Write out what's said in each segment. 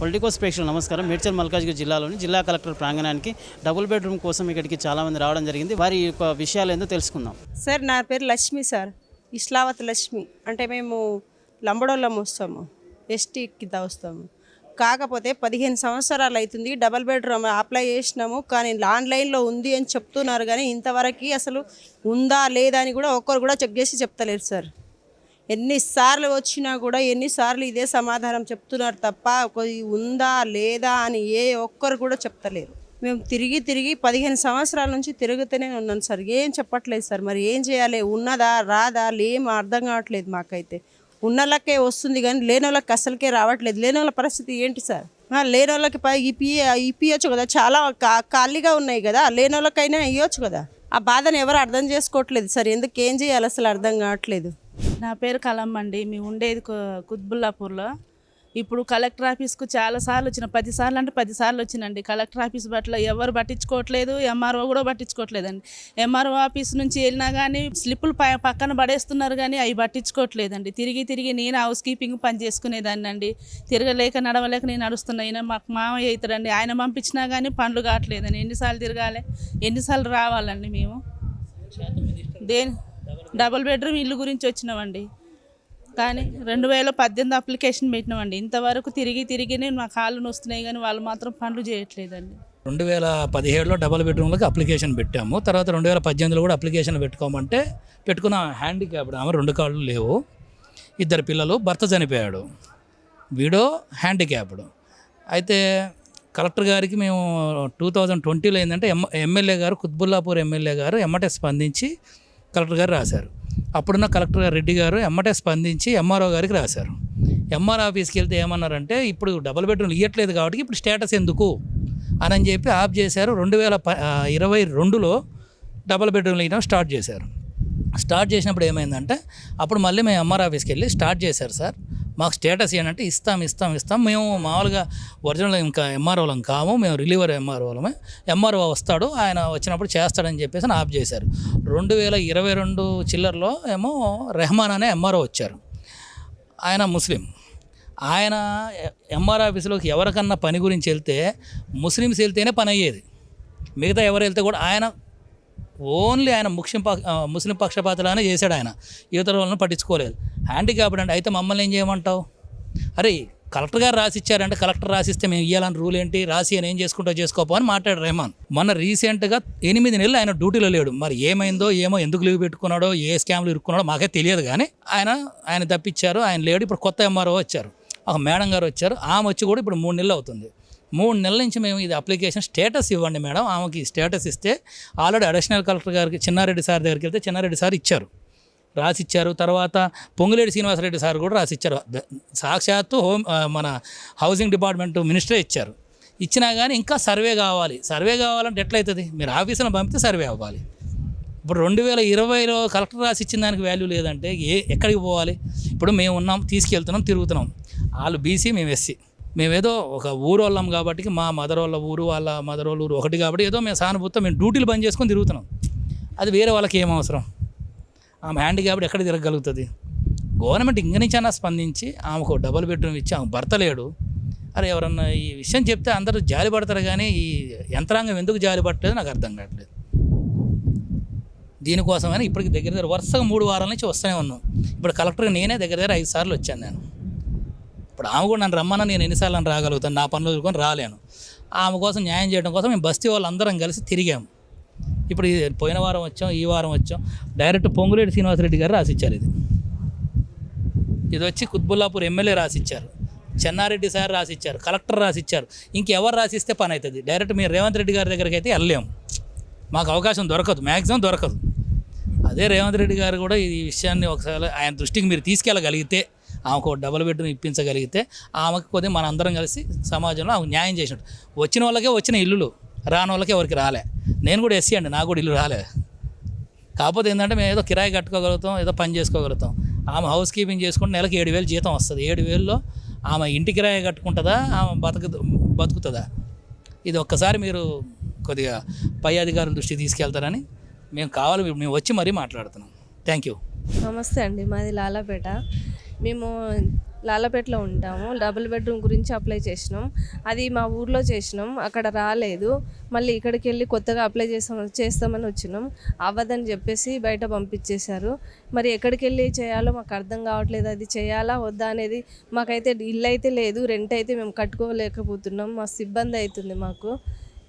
Politicos ప్రేక్షకులు నమస్కారం. మేడ్చల్ మల్కాజ్గిరి జిల్లాలోని జిల్లా కలెక్టర్ ప్రాంగణానికి డబుల్ బెడ్రూమ్ కోసం ఇక్కడికి చాలామంది రావడం జరిగింది. వారి యొక్క విషయాలు ఏందో తెలుసుకుందాం. సార్ నా పేరు లక్ష్మి సార్. ఇస్లావత్ లక్ష్మి. అంటే మేము లంబడోళ్ళం వస్తాము ఎస్టీ కింద వస్తాము. కాకపోతే పదిహేను సంవత్సరాలు అవుతుంది. డబల్ బెడ్రూమ్ అప్లై చేసినాము. కానీ ఆన్లైన్లో ఉంది అని చెప్తున్నారు కానీ ఇంతవరకు అసలు ఉందా లేదా అని కూడా ఒక్కరు కూడా చెక్ చేసి చెప్తలేరు సార్. ఎన్నిసార్లు వచ్చినా కూడా ఎన్నిసార్లు ఇదే సమాధానం చెప్తున్నారు తప్ప ఉందా లేదా అని ఏ ఒక్కరు కూడా చెప్తలేరు. మేము తిరిగి తిరిగి పదిహేను సంవత్సరాల నుంచి తిరుగుతూనే ఉన్నాను సార్. ఏం చెప్పట్లేదు సార్. మరి ఏం చేయాలి? ఉన్నదా రాదా లేం అర్థం కావట్లేదు మాకైతే. ఉన్నోళ్ళకే వస్తుంది కానీ లేని వాళ్ళకి అసలుకే రావట్లేదు. లేని వాళ్ళ పరిస్థితి ఏంటి సార్? లేని వాళ్ళకి పై ఇప్పి ఇప్పియచ్చు కదా. చాలా కా- ఖాళీగా ఉన్నాయి కదా. లేని వాళ్ళకైనా ఇవ్వచ్చు కదా. ఆ బాధను ఎవరు అర్థం చేసుకోవట్లేదు సార్. ఎందుకు ఏం చేయాలి? అసలు అర్థం కావట్లేదు. నా పేరు కలమ్మ అండి. మేము ఉండేది కుత్బుల్లాపూర్లో. ఇప్పుడు కలెక్టర్ ఆఫీస్కు చాలా సార్లు వచ్చిన పది సార్లు అంటే పది సార్లు వచ్చినండి. కలెక్టర్ ఆఫీస్ పట్ల ఎవరు పట్టించుకోవట్లేదు ఎంఆర్ఓ కూడా పట్టించుకోవట్లేదండి. ఎంఆర్ఓ ఆఫీస్ నుంచి వెళ్ళినా కానీ స్లిప్పులు పక్కన పడేస్తున్నారు కానీ అవి పట్టించుకోవట్లేదండి. తిరిగి తిరిగి నేను హౌస్ కీపింగ్ పని చేసుకునేదాన్ని అండి. తిరగలేక నడవలేక నేను నడుస్తున్నా. ఈయన మాకు మామయ్య అవుతాడండి. ఆయన పంపించినా కానీ పనులు కావట్లేదండి. ఎన్నిసార్లు తిరగాలి? ఎన్నిసార్లు రావాలండి మేము? దేని డబుల్ బెడ్రూమ్ ఇల్లు గురించి వచ్చినామండి. కానీ రెండు వేల పద్దెనిమిది అప్లికేషన్ పెట్టినామండి. ఇంతవరకు తిరిగి తిరిగినే మా కాళ్ళు నొస్తున్నాయి కానీ వాళ్ళు మాత్రం పనులు చేయట్లేదండి. రెండు వేల పదిహేడులో డబల్ బెడ్రూమ్లకు అప్లికేషన్ పెట్టాము. తర్వాత రెండు వేల పద్దెనిమిదిలో కూడా అప్లికేషన్ పెట్టుకోమంటే పెట్టుకున్న హ్యాండిక్యాప్డ్ ఆమె రెండు కాళ్ళు లేవు. ఇద్దరు పిల్లలు భర్త చనిపోయాడు. వీడో హ్యాండిక్యాప్డ్ అయితే కలెక్టర్ గారికి మేము టూ థౌజండ్ ట్వంటీలో ఏంటంటే ఎమ్ ఎమ్మెల్యే గారు కుత్బుల్లాపూర్ ఎమ్మెల్యే గారు ఎమ్మటే స్పందించి కలెక్టర్ గారు రాశారు. అప్పుడున్న కలెక్టర్ గారు రెడ్డి గారు ఎమ్మటే స్పందించి ఎంఆర్ఓ గారికి రాశారు. ఎంఆర్ ఆఫీస్కి వెళ్తే ఏమన్నారంటే ఇప్పుడు డబుల్ బెడ్రూమ్ ఇవ్వట్లేదు కాబట్టి ఇప్పుడు స్టేటస్ ఎందుకు? అని చెప్పి ఆఫ్ చేశారు. రెండు వేల ప ఇరవై రెండులో డబుల్ బెడ్రూమ్లు ఇవ్వడం స్టార్ట్ చేశారు. స్టార్ట్ చేసినప్పుడు ఏమైందంటే అప్పుడు మళ్ళీ మేము ఎంఆర్ ఆఫీస్కి వెళ్ళి స్టార్ట్ చేశారు సార్. మాకు స్టేటస్ ఏంటంటే ఇస్తాం ఇస్తాం ఇస్తాం. మేము మామూలుగా ఒరిజినల్ ఇంకా ఎంఆర్ఓలం కాము. మేము రిలీవర్ ఎంఆర్ఓలమే ఎంఆర్ఓ వస్తాడు ఆయన వచ్చినప్పుడు చేస్తాడని చెప్పేసి ఆఫ్ చేశారు. రెండు వేల ఇరవై రెండు చిల్లర్లో ఏమో రెహమాన్ అనే ఎంఆర్ఓ వచ్చారు. ఆయన ముస్లిం. ఆయన ఎంఆర్ ఆఫీసులోకి ఎవరికన్నా పని గురించి వెళ్తే ముస్లిమ్స్ వెళ్తేనే పని అయ్యేది. మిగతా ఎవరు వెళ్తే కూడా ఆయన ఓన్లీ ఆయన ముఖ్యం పక్ష ముస్లిం పక్షపాతలానే చేశాడు ఆయన. యువతల వాళ్ళని పట్టించుకోలేదు. హ్యాండిక్యాప్డ్ అంటే అయితే మమ్మల్ని ఏం చేయమంటావు? అరే కలెక్టర్ గారు రాసిచ్చారంటే కలెక్టర్ రాసిస్తే మేము ఇవ్వాలని రూల్ ఏంటి? రాసి అని ఏం చేసుకుంటా చేసుకోపో అని మాట్లాడారు రెహమాన్. మొన్న రీసెంట్గా ఎనిమిది నెలలు ఆయన డ్యూటీలో లేడు. మరి ఏమైందో ఏమో ఎందుకు లీవ్ పెట్టుకున్నాడో ఏ స్కామ్లు ఇరుక్కున్నాడో మాకే తెలియదు కానీ ఆయన ఆయన తప్పించారు ఆయన లేడు. ఇప్పుడు కొత్త ఎంఆర్ఓ వచ్చారు. ఒక మేడం గారు వచ్చారు. ఆమె వచ్చి కూడా ఇప్పుడు మూడు నెలలు అవుతుంది. మూడు నెలల నుంచి మేము ఇది అప్లికేషన్ స్టేటస్ ఇవ్వండి మేడం. ఆమెకి స్టేటస్ ఇస్తే ఆల్రెడీ అడిషనల్ కలెక్టర్ గారికి చిన్నారెడ్డి సార్ దగ్గరికి వెళ్తే చిన్నారెడ్డి సార్ ఇచ్చారు. రాసిచ్చారు. తర్వాత పొంగులేటి శ్రీనివాసరెడ్డి సార్ కూడా రాసిచ్చారు. సాక్షాత్తు హోమ్ మన హౌసింగ్ డిపార్ట్మెంట్ మినిస్టరే ఇచ్చారు. ఇచ్చినా కానీ ఇంకా సర్వే కావాలి. సర్వే కావాలంటే ఎట్లయితుంది? మీరు ఆఫీసులో పంపితే సర్వే అవ్వాలి. ఇప్పుడు రెండు వేల ఇరవైలో కలెక్టర్ రాసి ఇచ్చిన దానికి వాల్యూ లేదంటే ఏ ఎక్కడికి పోవాలి? ఇప్పుడు మేము ఉన్నాం తీసుకెళ్తున్నాం తిరుగుతున్నాం. వాళ్ళు బీసీ మేము ఎస్సీ. మేమేదో ఒక ఊరు వాళ్ళం కాబట్టి మా మదర్ వాళ్ళ ఊరు వాళ్ళ మదర్ వాళ్ళ ఊరు ఒకటి కాబట్టి ఏదో మేము సానుభూతం మేము డ్యూటీలు బంద్ చేసుకొని తిరుగుతున్నాం. అది వేరే వాళ్ళకి ఏం అవసరం? ఆమె హ్యాండ్ కాబట్టి ఎక్కడ తిరగలుగుతుంది గవర్నమెంట్ ఇంక నుంచి స్పందించి ఆమెకు డబుల్ బెడ్రూమ్ ఇచ్చి ఆమె భర్త లేడు. అరే ఎవరన్నా ఈ విషయం చెప్తే అందరూ జాలి పడతారు కానీ ఈ యంత్రాంగం ఎందుకు జాలి పట్టలేదు? నాకు అర్థం కావట్లేదు. దీనికోసమైనా ఇప్పటికి దగ్గర దగ్గర వరుసగా మూడు వారాల నుంచి వస్తూనే ఉన్నాం. ఇప్పుడు కలెక్టర్ నేనే దగ్గర దగ్గర ఐదు సార్లు వచ్చాను నేను. ఇప్పుడు ఆమె కూడా నన్ను రమ్మన్నా నేను ఎన్నిసార్లు అని రాగలుగుతాను నా పనులు చూసుకొని రాలేను. ఆమె కోసం న్యాయం చేయడం కోసం మేము బస్తీ వాళ్ళందరం కలిసి తిరిగాము ఇప్పుడు ఇది పోయిన వారం వచ్చాం ఈ వారం వచ్చాం. డైరెక్ట్ పొంగులేటి శ్రీనివాసరెడ్డి గారు రాసిచ్చారు ఇది. ఇది వచ్చి కుత్బుల్లాపూర్ ఎమ్మెల్యే రాసిచ్చారు. చెన్నారెడ్డి సార్ రాసిచ్చారు కలెక్టర్ రాసిచ్చారు. ఇంకెవరు రాసిస్తే పని అవుతుంది. డైరెక్ట్ మీరు రేవంత్ రెడ్డి గారి దగ్గరికి అయితే వెళ్ళలేము మాకు అవకాశం దొరకదు మ్యాక్సిమం దొరకదు. అదే రేవంత్ రెడ్డి గారు కూడా ఈ విషయాన్ని ఒకసారి ఆయన దృష్టికి మీరు తీసుకెళ్ళగలిగితే ఆమెకు ఒక డబుల్ బెడ్రూమ్ ఇప్పించగలిగితే ఆమెకు కొద్దిగా మన అందరం కలిసి సమాజంలో ఆమెకు న్యాయం చేసినట్టు. వచ్చిన వాళ్ళకే వచ్చిన ఇల్లులు రాని వాళ్ళకి ఎవరికి రాలే. నేను కూడా ఎస్సీ అండి నాకు కూడా ఇల్లు రాలే. కాకపోతే ఏంటంటే మేము ఏదో కిరాయి కట్టుకోగలుగుతాం ఏదో పని చేసుకోగలుగుతాం. ఆమె హౌస్ కీపింగ్ చేసుకుంటే నెలకి ఏడు వేలు జీతం వస్తుంది. ఏడు వేల్లో ఆమె ఇంటి కిరాయి కట్టుకుంటుందా ఆమె బతుకు బతుకుతుందా? ఇది ఒక్కసారి మీరు కొద్దిగా పై అధికారుల దృష్టికి తీసుకెళ్తారని మేము కావాలి మేము వచ్చి మరీ మాట్లాడుతున్నాం. థ్యాంక్ యూ నమస్తే అండి మాది లాలాపేట. మేము లాలపేటలో ఉంటాము. డబుల్ బెడ్రూమ్ గురించి అప్లై చేసినాం. అది మా ఊర్లో చేసినాం. అక్కడ రాలేదు. మళ్ళీ ఇక్కడికి వెళ్ళి కొత్తగా అప్లై చేస్తాం చేస్తామని వచ్చినాం. అవ్వదని చెప్పేసి బయట పంపించేశారు. మరి ఎక్కడికి వెళ్ళి చేయాలో మాకు అర్థం కావట్లేదు. అది చేయాలా వద్దా అనేది మాకైతే ఇల్లు అయితే లేదు. రెంట్ అయితే మేము కట్టుకోలేకపోతున్నాం. మస్తు ఇబ్బంది అవుతుంది మాకు.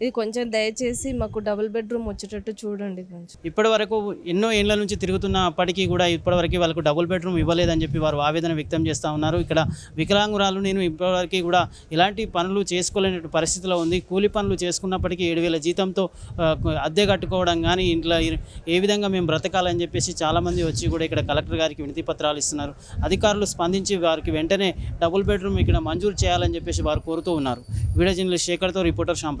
ఇది కొంచెం దయచేసి మాకు డబుల్ బెడ్రూమ్ వచ్చేటట్టు చూడండి కొంచెం. ఇప్పటి వరకు ఎన్నో ఏళ్ళ నుంచి తిరుగుతున్నప్పటికీ కూడా ఇప్పటివరకు వాళ్ళకు డబుల్ బెడ్రూమ్ ఇవ్వలేదని చెప్పి వారు ఆవేదన వ్యక్తం చేస్తూ ఉన్నారు. ఇక్కడ వికలాంగురాలు నేను ఇప్పటివరకు కూడా ఇలాంటి పనులు చేసుకోలేని పరిస్థితిలో ఉంది. కూలి పనులు చేసుకున్నప్పటికీ ఏడు వేల జీతంతో అద్దె కట్టుకోవడం కానీ ఇంట్లో ఏ విధంగా మేము బ్రతకాలని చెప్పేసి చాలామంది వచ్చి కూడా ఇక్కడ కలెక్టర్ గారికి వినతి పత్రాలు ఇస్తున్నారు. అధికారులు స్పందించి వారికి వెంటనే డబుల్ బెడ్రూమ్ ఇక్కడ మంజూరు చేయాలని చెప్పేసి వారు కోరుతూ ఉన్నారు. Video journalist శేఖర్తో reporter Shyam